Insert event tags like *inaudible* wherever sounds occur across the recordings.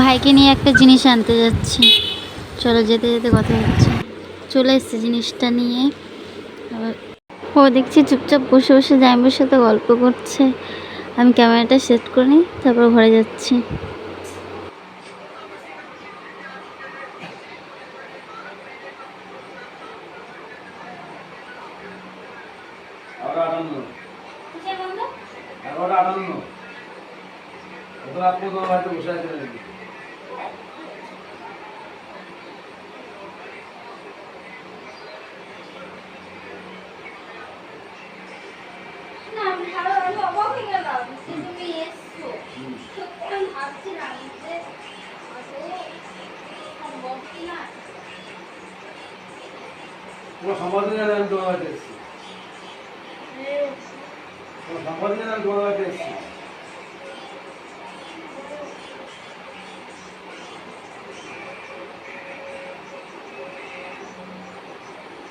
ভাইকে নিয়ে একটা জিনিস আনতে যাচ্ছি। চলো যেতে যেতে কথা হচ্ছে। চলে এসছে জিনিসটা নিয়ে। আবার ও দেখছি চুপচাপ বসে বসে জাইম্বুর সাথে গল্প করছে। আমি ক্যামেরাটা সেট করে নিই তারপর ঘরে যাচ্ছি। এগারোটা আটান্ন রাত পর্যন্ত বসে আছে নাকি না আমি ভালো আমি অবাক হয়ে গেলাম যে তুমি এসছো সত্যি আমি ভাবছিলাম যে আদৌ সম্ভব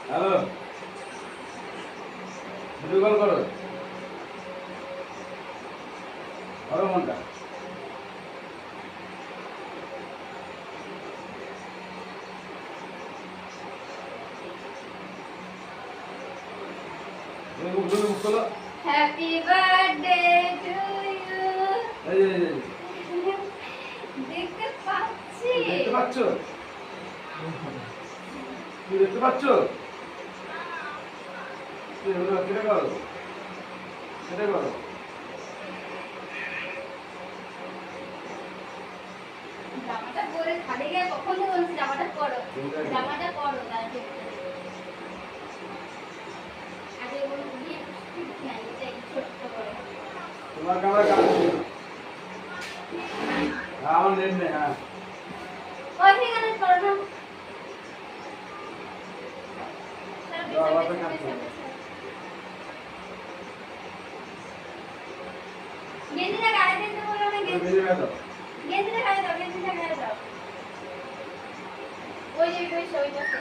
হ্যালো। ভিডিও কল করো। করো মনটা। দেখতে পাচ্ছি দেখতে পাচ্ছ? তুমি দেখতে পাচ্ছ? হলো, করো জামাটা পরে খালি গায়ে কখন বলছি? জামাটা করো জামাটা করো তাহলে আগে বলুন তোমার কাজ হ্যাঁ আমার নেট নেই হ্যাঁ। ওই ঠিক আছে করো না দাও, আবার তো কাজ করো। গেঞ্জিটা গায়ে দিতে বলো না তুমি গেঞ্জি গেঞ্জিটা গায়ে দাও গেঞ্জিটা গায়ে দাও? ওই যে ওই সে ওই পাশে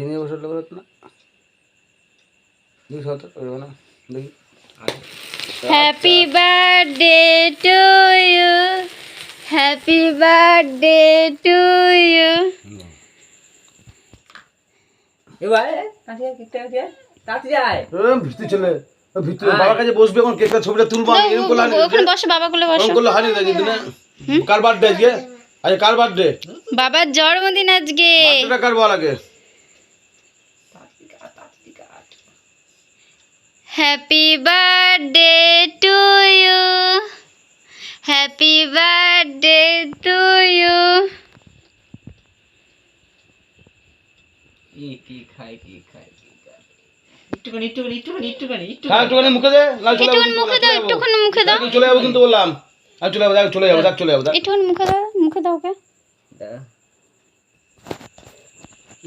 নিয়ে বসে না। দেখি সত না দেখি। Happy birthday to you happy birthday to you এবার বাবার কাছে বসবে এখন কেকটা ছবিটা তুলবো এরকম করলে ওখানে বসো বাবা কোলে বসো। করলে হানি দেয় কিন্তু কার বার্থডে আজকে? আজকে কার বার্থডে বাবার জন্মদিন আজকে। বার্থডেটা কার বল আগে? Happy birthday to you happy birthday to you কি কি খায় কি খায় কি খায়? একটুখানি একটুখানি একটুখানি একটুখানি একটুখানি। মুখে দে না চলে একটুখানি মুখে দাও একটুখানি মুখে দাও। চলে যাব কিন্তু বললাম। আমি চলে যাব চলে যাব চলে যাব একটুখানি মুখে দাও মুখে দাও ওকে।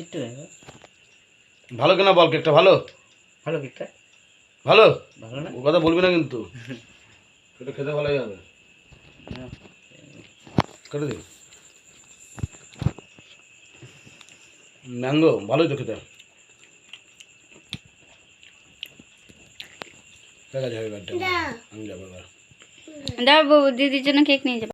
একটুখানি ভালো কেনা বল কেকটা ভালো? ভালো কিটটা ভালো? ভালো না? ও কথা বলবি না কিন্তু। *laughs* খেতে ভালোই হবে। কেটে দিই ম্যাঙ্গো ভালোই তো খেতে। দেখা যাবে আমি যাব এবার। দাও বাবু দিদির জন্য কেক নিয়ে যাব।